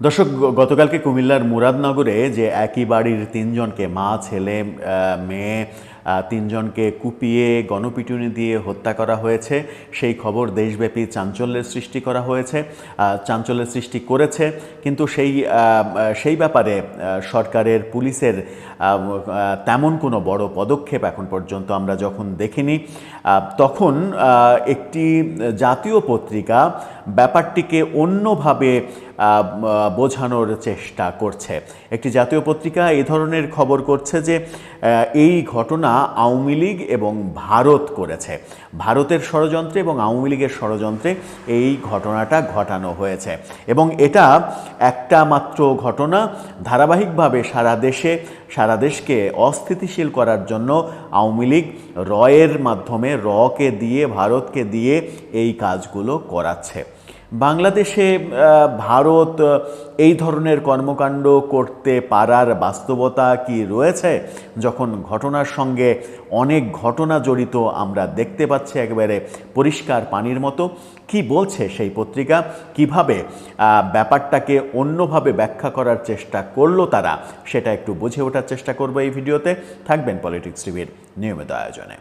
দর্শক গতকালকে কুমিল্লার মুরাদনগরে যে একই বাড়ির তিনজনকে মা ছেলে মেয়ে তিনজনকে কুপিয়ে গণপিটুনি দিয়ে হত্যা করা হয়েছে। সেই খবর দেশব্যাপী চাঞ্চল্যের সৃষ্টি করা হয়েছে চাঞ্চল্যের সৃষ্টি করেছে। কিন্তু সেই সেই ব্যাপারে সরকারের, পুলিশের তেমন কোনো বড় পদক্ষেপ এখন পর্যন্ত আমরা যখন দেখিনি তখন একটি জাতীয় পত্রিকা ব্যাপারটিকে অন্যভাবে বোঝানোর চেষ্টা করছে। একটি জাতীয় পত্রিকা এই ধরনের খবর করছে যে এই ঘটনা আওয়ামী লীগ এবং ভারত করেছে। ভারতের ষড়যন্ত্রে এবং আওয়ামী লীগের ষড়যন্ত্রে এই ঘটনাটা ঘটানো হয়েছে। এবং এটা একটা মাত্র ঘটনা। ধারাবাহিকভাবে সারা দেশে, সারা দেশকে অস্থিতিশীল করার জন্য আওয়ামী লীগ রয়ের মাধ্যমে রকে দিয়ে, ভারতকে দিয়ে এই কাজগুলো করাচ্ছে। বাংলাদেশে ভারত এই ধরনের কর্মকাণ্ড করতে পারার বাস্তবতা কি রয়েছে? যখন ঘটনার সঙ্গে অনেক ঘটনা জড়িত আমরা দেখতে পাচ্ছি একেবারে পরিষ্কার পানির মতো, কি বলছে সেই পত্রিকা? কীভাবে ব্যাপারটাকে অন্যভাবে ব্যাখ্যা করার চেষ্টা করল তারা? সেটা একটু বুঝে ওঠার চেষ্টা করব এই ভিডিওতে। থাকবেন পলিটিক্স টিভির নিয়মিত আয়োজনে।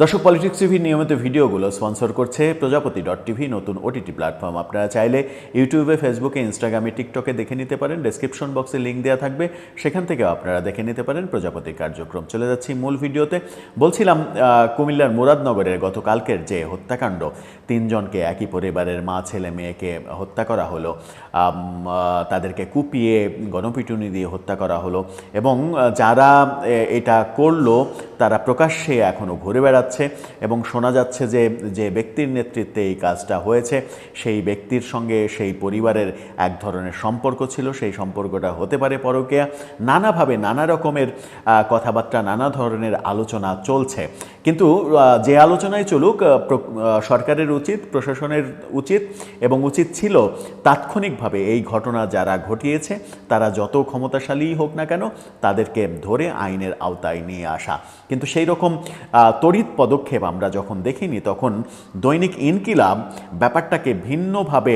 দর্শক পলিটিক্স টিভির নিয়মিত ভিডিওগুলো স্পন্সর করছে প্রজাপতি ডট টিভি, নতুন ওটিটি প্ল্যাটফর্ম আপনারা চাইলে ইউটিউবে ফেসবুকে ইনস্টাগ্রামে টিকটকে দেখে নিতে পারেন। ডেসক্রিপশন বক্সে লিঙ্ক দেওয়া থাকবে। সেখান থেকেও আপনারা দেখে নিতে পারেন প্রজাপতির কার্যক্রম। চলে যাচ্ছি মূল ভিডিওতে। বলছিলাম কুমিল্লার মুরাদনগরের গতকালকের যে হত্যাকাণ্ড, তিনজনকে একই পরিবারের মা, ছেলে, মেয়েকে হত্যা করা হলো। তাদেরকে কুপিয়ে গণপিটুনি দিয়ে হত্যা করা হলো। এবং যারা এটা করল, তারা প্রকাশ্যে এখনও ঘুরে বেড়াচ্ছে। এবং শোনা যাচ্ছে যে যে ব্যক্তির নেতৃত্বে এই কাজটা হয়েছে, সেই ব্যক্তির সঙ্গে সেই পরিবারের এক ধরনের সম্পর্ক ছিল, সেই সম্পর্কটা হতে পারে পরকেয়া। নানাভাবে নানা রকমের কথাবার্তা, নানা ধরনের আলোচনা চলছে। কিন্তু যে আলোচনায় চলুক সরকারের উচিত, প্রশাসনের উচিত এবং উচিত ছিল তাৎক্ষণিকভাবে এই ঘটনা যারা ঘটিয়েছে, তারা যত ক্ষমতাশালী হোক না কেন, তাদেরকে ধরে আইনের আওতায় নিয়ে আসা। কিন্তু সেই রকম তড়িৎ পদক্ষেপ আমরা যখন দেখিনি, তখন দৈনিক ইনকিলাব ব্যাপারটাকে ভিন্নভাবে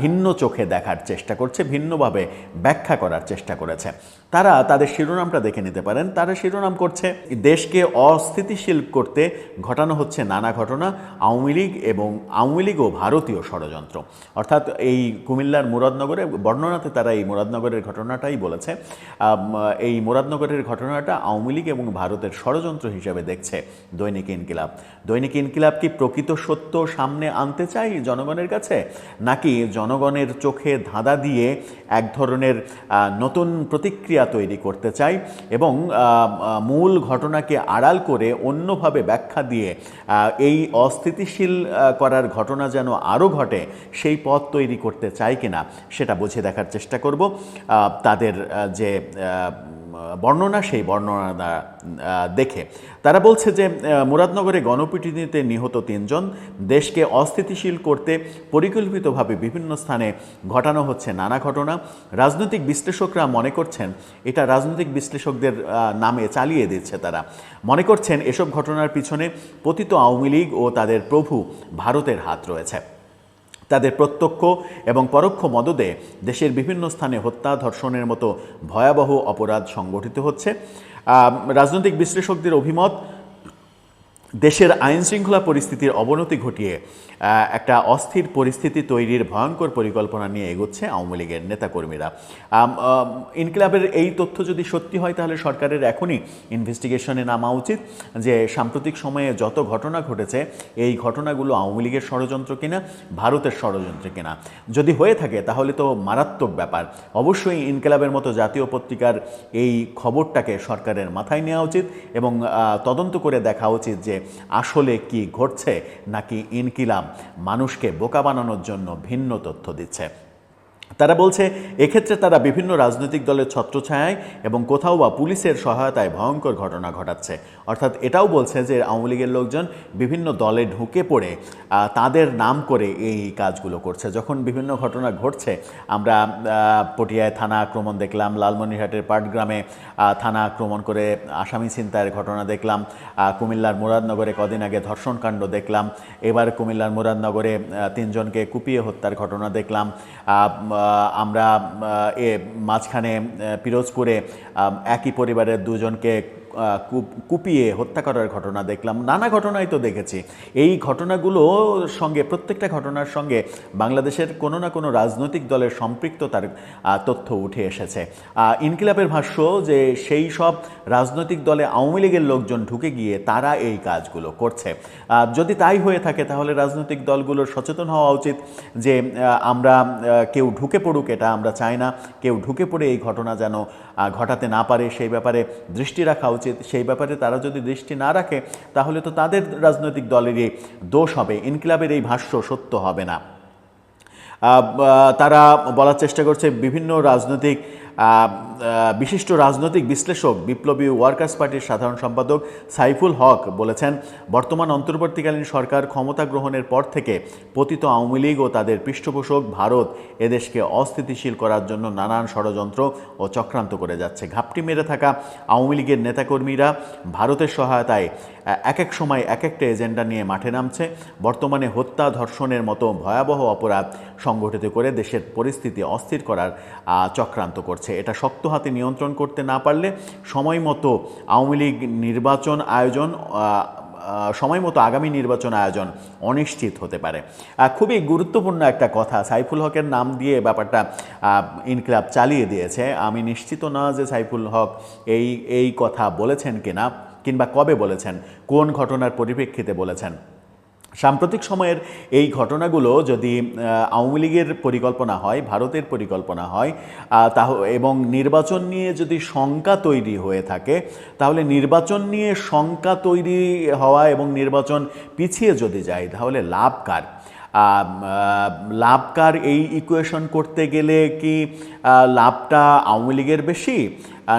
ভিন্ন চোখে দেখার চেষ্টা করছে, ভিন্নভাবে ব্যাখ্যা করার চেষ্টা করেছে। তারা তাদের শিরোনামটা দেখে নিতে পারেন। তারা শিরোনাম করছে, দেশকে অস্থিতিশীল করতে ঘটানো হচ্ছে নানা ঘটনা, আওয়ামী লীগ এবং আওয়ামী লীগ ও ভারতীয় ষড়যন্ত্র। অর্থাৎ এই কুমিল্লার মুরাদনগরে, বর্ণনাতে তারা এই মুরাদনগরের ঘটনাটাই বলেছে। এই মুরাদনগরের ঘটনাটা আওয়ামী লীগ এবং ভারতের ষড়যন্ত্র হিসেবে দেখছে দৈনিক ইনকিলাব। দৈনিক ইনকিলাব কি প্রকৃত সত্য সামনে আনতে চাই জনগণের কাছে? নাকি জনগণের চোখে ধাঁধা দিয়ে এক ধরনের নতুন প্রতিক্রিয়া তৈরি করতে চাই এবং মূল ঘটনাকে আড়াল করে অন্যভাবে ব্যাখ্যা দিয়ে এই অস্থিতিশীল করার ঘটনা যেন আরও ঘটে, সেই পথ তৈরি করতে চাই কিনা সেটা বুঝে দেখার চেষ্টা করব। তাদের যে বর্ণনা, সেই বর্ণনা দেখে। তারা বলছে যে মুরাদনগরে গণপিটুনিতে নিহত তিনজন, দেশকে অস্থিতিশীল করতে পরিকল্পিতভাবে বিভিন্ন স্থানে ঘটানো হচ্ছে নানা ঘটনা। রাজনৈতিক বিশ্লেষকরা মনে করছেন, এটা রাজনৈতিক বিশ্লেষকদের নামে চালিয়ে দিচ্ছে তারা। মনে করছেন, এসব ঘটনার পিছনে পতিত আওয়ামী লীগ ও তাদের প্রভু ভারতের হাত রয়েছে। তাদের প্রত্যক্ষ এবং পরোক্ষ মদদে দেশের বিভিন্ন স্থানে হত্যা, ধর্ষণের মতো ভয়াবহ অপরাধ সংগঠিত হচ্ছে। রাজনৈতিক বিশ্লেষকদের অভিমত দেশের আইন শৃঙ্খলা পরিস্থিতির অবনতি ঘটিয়ে একটা অস্থির পরিস্থিতি তৈরির ভয়ঙ্কর পরিকল্পনা নিয়ে এগোচ্ছে আওয়ামী লীগের নেতাকর্মীরা। ইনকিলাবের এই তথ্য যদি সত্যি হয়, তাহলে সরকারের এখনই ইনভেস্টিগেশনে নামা উচিত যে, সাম্প্রতিক সময়ে যত ঘটনা ঘটেছে, এই ঘটনাগুলো আওয়ামী লীগের ষড়যন্ত্র কিনা, ভারতের ষড়যন্ত্র কিনা। যদি হয়ে থাকে, তাহলে তো মারাত্মক ব্যাপার। অবশ্যই ইনকিলাবের মতো জাতীয় পত্রিকার এই খবরটাকে সরকারের মাথায় নেওয়া উচিত এবং তদন্ত করে দেখা উচিত যে আসলে কি ঘটছে নাকি ইনকিলাব? মানুষকে বোকা বানানোর জন্য ভিন্ন তথ্য দিচ্ছে। তারা বলছে, এক্ষেত্রে তারা বিভিন্ন রাজনৈতিক দলের ছত্রছায়ায় এবং কোথাও বা পুলিশের সহায়তায় ভয়ঙ্কর ঘটনা ঘটাচ্ছে। অর্থাৎ এটাও বলছে যে আওয়ামী লীগের লোকজন বিভিন্ন দলে ঢুকে পড়ে তাদের নাম করে এই কাজগুলো করছে। যখন বিভিন্ন ঘটনা ঘটছে, আমরা পটিয়ায় থানা আক্রমণ দেখলাম, লালমনিরহাটের পাটগ্রামে থানা আক্রমণ করে আসামি ছিনতাইয়ের ঘটনা দেখলাম কুমিল্লার মুরাদনগরে কদিন আগে ধর্ষণকাণ্ড দেখলাম, এবার কুমিল্লার মুরাদনগরে তিনজনকে কুপিয়ে হত্যার ঘটনা দেখলাম আমরা এ মাঝখানে পিরোজপুরে একই পরিবারের দুজনকে কুপিয়ে হত্যা করার ঘটনা দেখলাম। নানা ঘটনাই তো দেখেছি। এই ঘটনাগুলোর সঙ্গে, প্রত্যেকটা ঘটনার সঙ্গে বাংলাদেশের কোনো না কোনো রাজনৈতিক দলের সম্পৃক্ততার তথ্য উঠে এসেছে। ইনকিলাবের ভাষ্য যে সেই সব রাজনৈতিক দলে আওয়ামী লীগের লোকজন ঢুকে গিয়ে তারা এই কাজগুলো করছে। যদি তাই হয়ে থাকে তাহলে রাজনৈতিক দলগুলোর সচেতন হওয়া উচিত যে আমরা কেউ ঢুকে পড়ুক এটা আমরা চাই না। কেউ ঢুকে পড়ে এই ঘটনা যেন ঘটাতে না পারে, সেই ব্যাপারে দৃষ্টি রাখা উচিত। সেই ব্যাপারে তারা যদি দৃষ্টি না রাখে, তাহলে তো তাদের রাজনৈতিক দলেরই দোষ হবে। ইনকিলাবের এই ভাষ্য সত্য হবে না। তারা বলার চেষ্টা করছে, বিভিন্ন রাজনৈতিক বিশিষ্ট রাজনৈতিক বিশ্লেষক বিপ্লবী ওয়ার্কার্স পার্টির সাধারণ সম্পাদক সাইফুল হক বলেছেন, বর্তমান অন্তর্বর্তীকালীন সরকার ক্ষমতা গ্রহণের পর থেকে পতিত আওয়ামী লীগ ও তাদের পৃষ্ঠপোষক ভারত এদেশকে অস্থিতিশীল করার জন্য নানান ষড়যন্ত্র ও চক্রান্ত করে যাচ্ছে। ঘাপটি মেরে থাকা আওয়ামী লীগের নেতাকর্মীরা ভারতের সহায়তায় এক এক সময় এক একটা এজেন্ডা নিয়ে মাঠে নামছে। বর্তমানে হত্যা, ধর্ষণের মতো ভয়াবহ অপরাধ সংগঠিত করে দেশের পরিস্থিতি অস্থির করার চক্রান্ত করছে। এটা শক্ত হাতে নিয়ন্ত্রণ করতে না পারলে সময় মতো আওয়ামী লীগ নির্বাচন আয়োজন সময় মতো আগামী নির্বাচন আয়োজন অনিশ্চিত হতে পারে। খুবই গুরুত্বপূর্ণ একটা কথা, সাইফুল হকের নাম দিয়ে ব্যাপারটা ইনকিলাব চালিয়ে দিয়েছে। আমি নিশ্চিত না যে সাইফুল হক এই এই কথা বলেছেন কিনা কিংবা কবে বলেছেন, কোন ঘটনার পরিপ্রেক্ষিতে বলেছেন। সাম্প্রতিক সময়ের এই ঘটনাগুলো যদি আওয়ামী লীগের পরিকল্পনা হয়, ভারতের পরিকল্পনা হয় তাহ, এবং নির্বাচন নিয়ে যদি শঙ্কা তৈরি হয়ে থাকে, তাহলে নির্বাচন নিয়ে শঙ্কা তৈরি হওয়া এবং নির্বাচন পিছিয়ে যদি যায়, তাহলে লাভ কার? লাভকার এই ইকুয়েশন করতে গেলে কি লাভটা আওয়ামী লীগের বেশি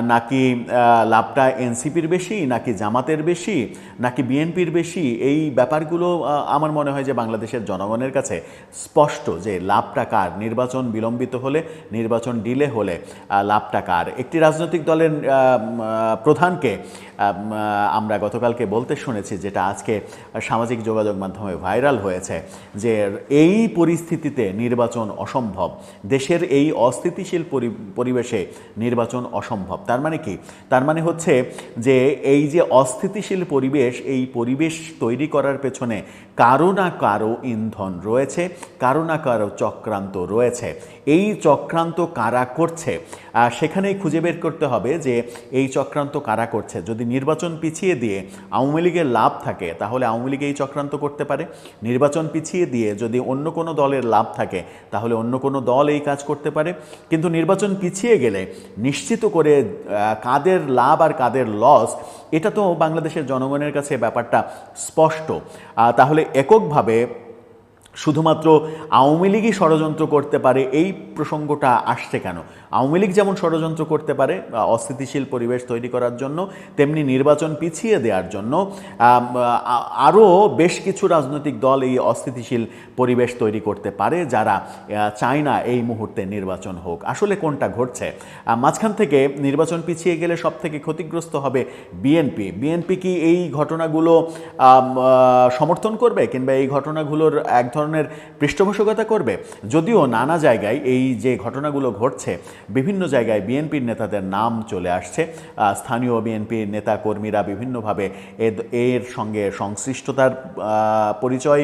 নাকি লাভটা এনসিপির বেশি, নাকি জামাতের বেশি, নাকি বিএনপির বেশি? এই ব্যাপারগুলো আমার মনে হয় যে বাংলাদেশের জনগণের কাছে স্পষ্ট যে লাভটা কার? নির্বাচন বিলম্বিত হলে, নির্বাচন ডিলে হলে লাভটা কার? একটি রাজনৈতিক দলের প্রধানকে আমরা গতকালকে বলতে শুনেছি, যেটা আজকে সামাজিক যোগাযোগ মাধ্যমে ভাইরাল হয়েছে, যে এই পরিস্থিতিতে নির্বাচন অসম্ভব। দেশের এই অস্থিতিশীল পরি- পরিবেশে নির্বাচন অসম্ভব। তার মানে কি? তার মানে হচ্ছে যে এই যে অস্থিতিশীল পরিবেশ, এই পরিবেশ তৈরি করার পেছনে কারও না কারও ইন্ধন রয়েছে, কারও না কারও চক্রান্ত রয়েছে। এই চক্রান্ত কারা করছে? সেখানেই খুঁজে বের করতে হবে যে এই চক্রান্ত কারা করছে। যদি নির্বাচন পিছিয়ে দিয়ে আওয়ামী লীগের লাভ থাকে, তাহলে আওয়ামী লীগ এই চক্রান্ত করতে পারে। নির্বাচন পিছিয়ে দিয়ে যদি অন্য কোনো দলের লাভ থাকে, তাহলে অন্য কোনো দল এই কাজ করতে পারে। কিন্তু নির্বাচন পিছিয়ে গেলে নিশ্চিত করে কাদের লাভ আর কাদের লস, এটা তো বাংলাদেশের জনগণের কাছে ব্যাপারটা স্পষ্ট। তাহলে এককভাবে শুধুমাত্র আওয়ামী লীগই ষড়যন্ত্র করতে পারে, এই প্রসঙ্গটা আসছে কেন? আওয়ামী লীগ যেমন ষড়যন্ত্র করতে পারে অস্থিতিশীল পরিবেশ তৈরি করার জন্য, তেমনি নির্বাচন পিছিয়ে দেওয়ার জন্য আরও বেশ কিছু রাজনৈতিক দল এই অস্থিতিশীল পরিবেশ তৈরি করতে পারে যারা চায় না এই মুহূর্তে নির্বাচন হোক। আসলে কোনটা ঘটছে? মাঝখান থেকে নির্বাচন পিছিয়ে গেলে সব থেকে ক্ষতিগ্রস্ত হবে বিএনপি। বিএনপি কি এই ঘটনাগুলো সমর্থন করবে কিংবা এই ঘটনাগুলোর এক ধরনের পৃষ্ঠপোষকতা করবে? যদিও নানা জায়গায় এই যে ঘটনাগুলো ঘটছে বিভিন্ন জায়গায় বিএনপির নেতাদের নাম চলে আসছে। স্থানীয় বিএনপির নেতা কর্মীরা বিভিন্নভাবে এর সঙ্গে সংশ্লিষ্টতার পরিচয়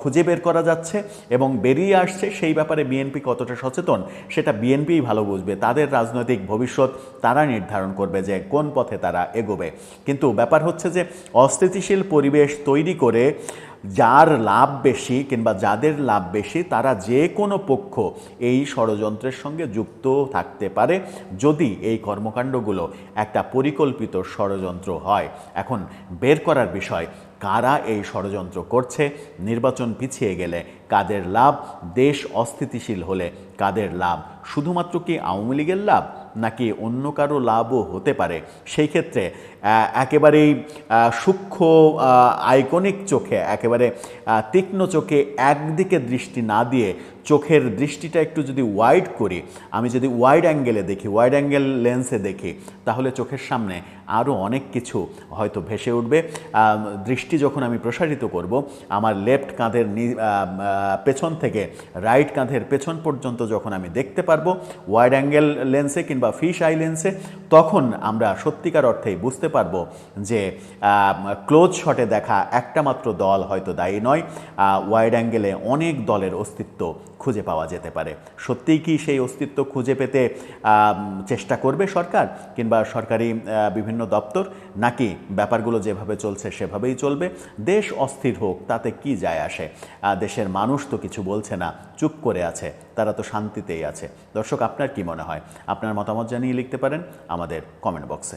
খুঁজে বের করা যাচ্ছে এবং বেরিয়ে আসছে। সেই ব্যাপারে বিএনপি কতটা সচেতন সেটা বিএনপিই ভালো বুঝবে। তাদের রাজনৈতিক ভবিষ্যৎ তারা নির্ধারণ করবে যে কোন পথে তারা এগোবে। কিন্তু ব্যাপার হচ্ছে যে অস্থিতিশীল পরিবেশ তৈরি করে যার লাভ বেশি কিংবা যাদের লাভ বেশি, তারা যে কোনো পক্ষ এই ষড়যন্ত্রের সঙ্গে যুক্ত থাকতে পারে যদি এই কর্মকাণ্ডগুলো একটা পরিকল্পিত ষড়যন্ত্র হয়। এখন বের করার বিষয়, কারা এই ষড়যন্ত্র করছে? নির্বাচন পিছিয়ে গেলে কাদের লাভ? দেশ অস্থিতিশীল হলে কাদের লাভ? শুধুমাত্র কি আওয়ামী লীগের লাভ? নাকি অন্য কারও লাভও হতে পারে? সেই ক্ষেত্রে একেবারেই সূক্ষ্ম আইকনিক চোখে, একেবারে তীক্ষ্ণ চোখে একদিকে দৃষ্টি না দিয়ে চোখের দৃষ্টিটা একটু যদি ওয়াইড করি, আমি যদি ওয়াইড অ্যাঙ্গেলে দেখি ওয়াইড অ্যাঙ্গেল লেন্সে দেখি, তাহলে চোখের সামনে আরও অনেক কিছু হয়তো ভেসে উঠবে। দৃষ্টি যখন আমি প্রসারিত করব, আমার লেফট কাঁধের পেছন থেকে রাইট কাঁধের পেছন পর্যন্ত যখন আমি দেখতে পারব ওয়াইড অ্যাঙ্গেল লেন্সে কিংবা ফিশ আই লেন্সে তখন আমরা সত্যিকার অর্থেই বুঝতে পারব যে ক্লোজ শটে দেখা একটা মাত্র দল হয়তো দায়ী নয়। ওয়াইড অ্যাঙ্গেলে অনেক দলের অস্তিত্ব খুঁজে পাওয়া যেতে পারে। সত্যিই কি সেই অস্তিত্ব খুঁজে পেতে চেষ্টা করবে সরকার কিংবা সরকারি বিভিন্ন দপ্তর? নাকি ব্যাপারগুলো যেভাবে চলছে সেভাবেই চলবে? দেশ অস্থির হোক, তাতে কি যায় আসে? দেশের মানুষ তো কিছু বলছে না, চুপ করে আছে, তারা তো শান্তিতেই আছে। দর্শক, আপনার কি মনে হয়? আপনার মতামত জানিয়ে লিখতে পারেন আমাদের কমেন্ট বক্সে